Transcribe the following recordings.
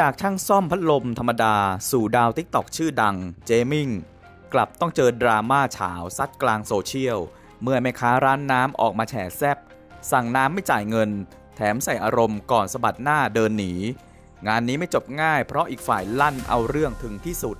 จากช่างซ่อมพัดลมธรรมดา สู่ดาวติ๊กตอกชื่อดังเจมิงกลับต้องเจอดราม่าเฉาวซัดกลางโซเชียล เมื่อแม่ค้าร้านน้ำออกมาแฉแซบสั่งน้ำไม่จ่ายเงิน แถมใส่อารมณ์ก่อนสะบัดหน้าเดินหนี งานนี้ไม่จบง่ายเพราะอีกฝ่ายลั่นเอาเรื่องถึงที่สุด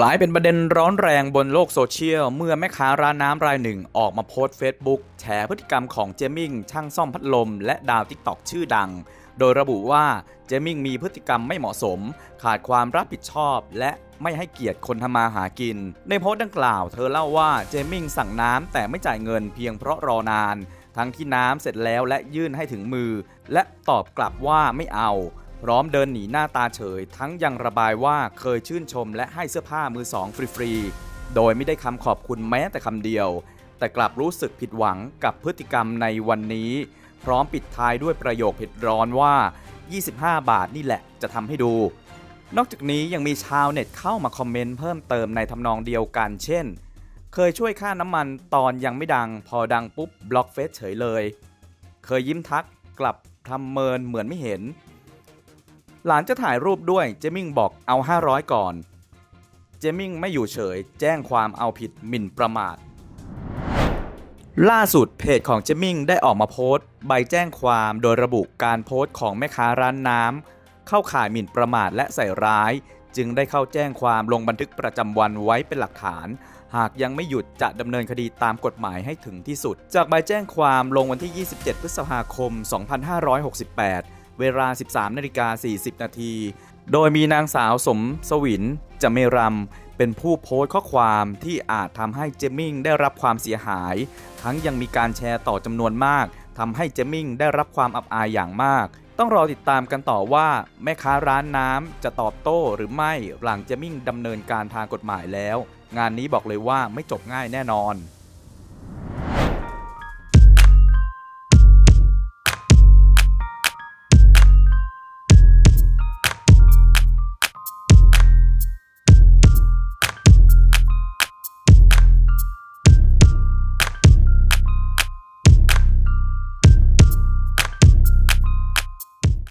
กลายเป็นประเด็นร้อนแรงบนโลกโซเชียล เมื่อแม่ค้าร้านน้ำรายหนึ่งออกมาโพสต์เฟซบุ๊กแฉพฤติกรรมของเจมิงช่างซ่อมพัดลม และดาวติ๊กตอกชื่อดัง โดยระบุว่าเจมิงมีพฤติกรรมไม่เหมาะสม ขาดความรับผิดชอบและไม่ให้เกียรติคนทำมาหากิน ในโพสต์ดังกล่าวเธอเล่าว่าเจมิงสั่งน้ำแต่ไม่จ่ายเงินเพียงเพราะรอนาน ทั้งที่น้ำเสร็จแล้วและยื่นให้ถึงมือ และตอบกลับว่าไม่เอา พร้อมเดินหนีหน้าตาเฉย ทั้งยังระบายว่าเคยชื่นชมและให้เสื้อผ้ามือสองฟรีๆ โดยไม่ได้คำขอบคุณแม้แต่คำเดียว แต่กลับรู้สึกผิดหวังกับพฤติกรรมในวันนี้ พร้อมปิดท้ายด้วยประโยคเผ็ดร้อนว่า 25 บาทนี่แหละจะทำให้ดู นอกจากนี้ยังมีชาวเน็ตเข้ามาคอมเมนต์เพิ่มเติมในทำนองเดียวกันเช่น เคยช่วยค่าน้ำมันตอนยังไม่ดัง พอดังปุ๊บบล็อกเฟซเฉยเลย เคยยิ้มทักกลับทำเมินเหมือนไม่เห็น หลานจะถ่ายรูปด้วยเจมิงบอกเอา 500 ก่อน เจมิงไม่อยู่เฉย แจ้งความเอาผิดหมิ่นประมาท ล่าสุดเพจของเจมิงได้ออกมาโพสต์ ใบแจ้งความโดยระบุการโพสต์ของแม่ค้าร้านน้ำเข้าข่ายหมิ่นประมาทและใส่ร้าย จึงได้เข้าแจ้งความลงบันทึกประจำวันไว้เป็นหลักฐาน หากยังไม่หยุดจะดำเนินคดีตามกฎหมายให้ถึงที่สุด จากใบแจ้งความลงวันที่ 27 พฤษภาคม 2568 เวลา 13นาฬิกา40 นาที โดยมีนางสาวสมสวินจะเมรำเป็นผู้โพสต์ข้อความที่อาจทำให้เจมิงได้รับความเสียหาย ทั้งยังมีการแชร์ต่อจำนวนมากทำให้เจมิงได้รับความอับอายอย่างมาก ต้องรอติดตามกันต่อว่า แม่ค้าร้านน้ำจะตอบโต้หรือไม่หลังเจมิงดำเนินการทางกฎหมายแล้ว งานนี้บอกเลยว่าไม่จบง่ายแน่นอน